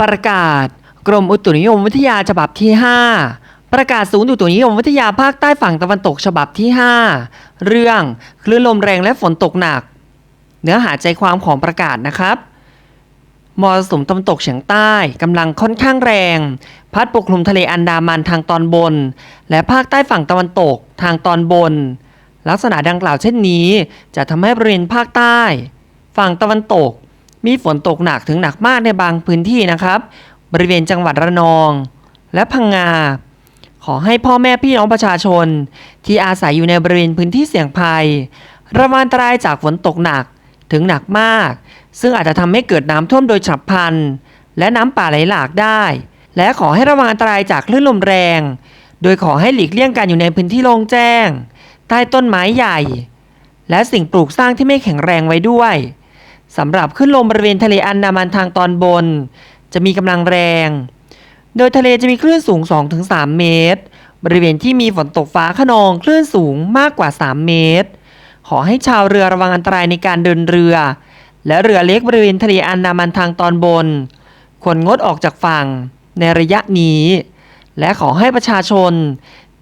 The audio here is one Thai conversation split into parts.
ประกาศ กรมอุตุนิยมวิทยาฉบับที่ 5 ประกาศศูนย์อุตุนิยมวิทยาภาคใต้ฝั่งตะวันตกฉบับที่ 5 เรื่องคลื่นลมแรงและฝนตกหนัก เนื้อหาใจความของประกาศนะครับมรสุมตะวันตกเฉียงใต้กำลังค่อนข้างแรง พัดปกคลุมทะเลอันดามันทางตอนบน และภาคใต้ฝั่งตะวันตกทางตอนบน ลักษณะดังกล่าวเช่นนี้ จะทำให้บริเวณภาคใต้ ฝั่งตะวันตก มีฝนตกหนักถึงหนักมากในบางพื้นที่นะครับ บริเวณจังหวัดระนอง และพังงา ขอให้พ่อแม่พี่น้องประชาชน ที่อาศัยอยู่ในบริเวณพื้นที่เสี่ยงภัย ระวังอันตรายจากฝนตกหนักถึงหนักมาก ซึ่งอาจจะทำให้เกิดน้ำท่วมโดยฉับพลัน และน้ำป่าไหลหลากได้ และขอให้ระวังอันตรายจากคลื่นลมแรง โดยขอให้หลีกเลี่ยงการอยู่ในพื้นที่โล่งแจ้ง ใต้ต้นไม้ใหญ่ และสิ่งปลูกสร้างที่ไม่แข็งแรงไว้ด้วย สำหรับขึ้นลมบริเวณทะเลอันดามันทางตอนบน จะมีกำลังแรง โดยทะเลจะมีคลื่นสูง 2-3 เมตร บริเวณที่มีฝนตกฟ้าขนองคลื่นสูงมากกว่า 3 เมตร ขอให้ชาวเรือระวังอันตรายในการเดินเรือ และเรือเล็กบริเวณทะเลอันดามันทางตอนบน ควรงดออกจากฝั่งในระยะนี้ และขอให้ประชาชน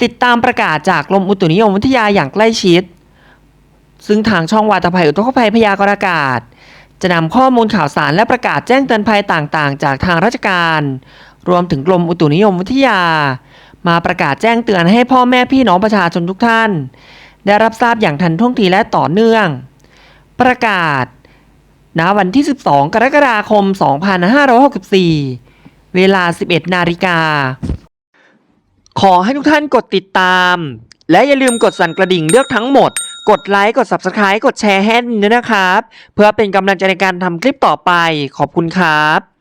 ติดตามประกาศจากกรมอุตุนิยมวิทยาอย่างใกล้ชิด ซึ่งทางช่องวาตภัยอุทกภัยพยากรณ์อากาศ จะนำข้อมูลข่าวสารและประกาศแจ้งเตือนภัยต่างๆ จากทางราชการ รวมถึงกรมอุตุนิยมวิทยา มาประกาศแจ้งเตือนให้พ่อแม่พี่น้องประชาชนทุกท่าน ได้รับทราบอย่างทันท่วงทีและต่อเนื่อง ประกาศณวันที่ 12 กรกฎาคม 2564 เวลา 11 นาฬิกา ขอให้ทุกท่านกดติดตาม และอย่าลืมกดสั่นกระดิ่งเลือกทั้งหมด กดไลค์ กด Subscribe กดแชร์ให้ด้วยนะครับ เพื่อเป็นกำลังใจในการทำคลิปต่อไป ขอบคุณครับ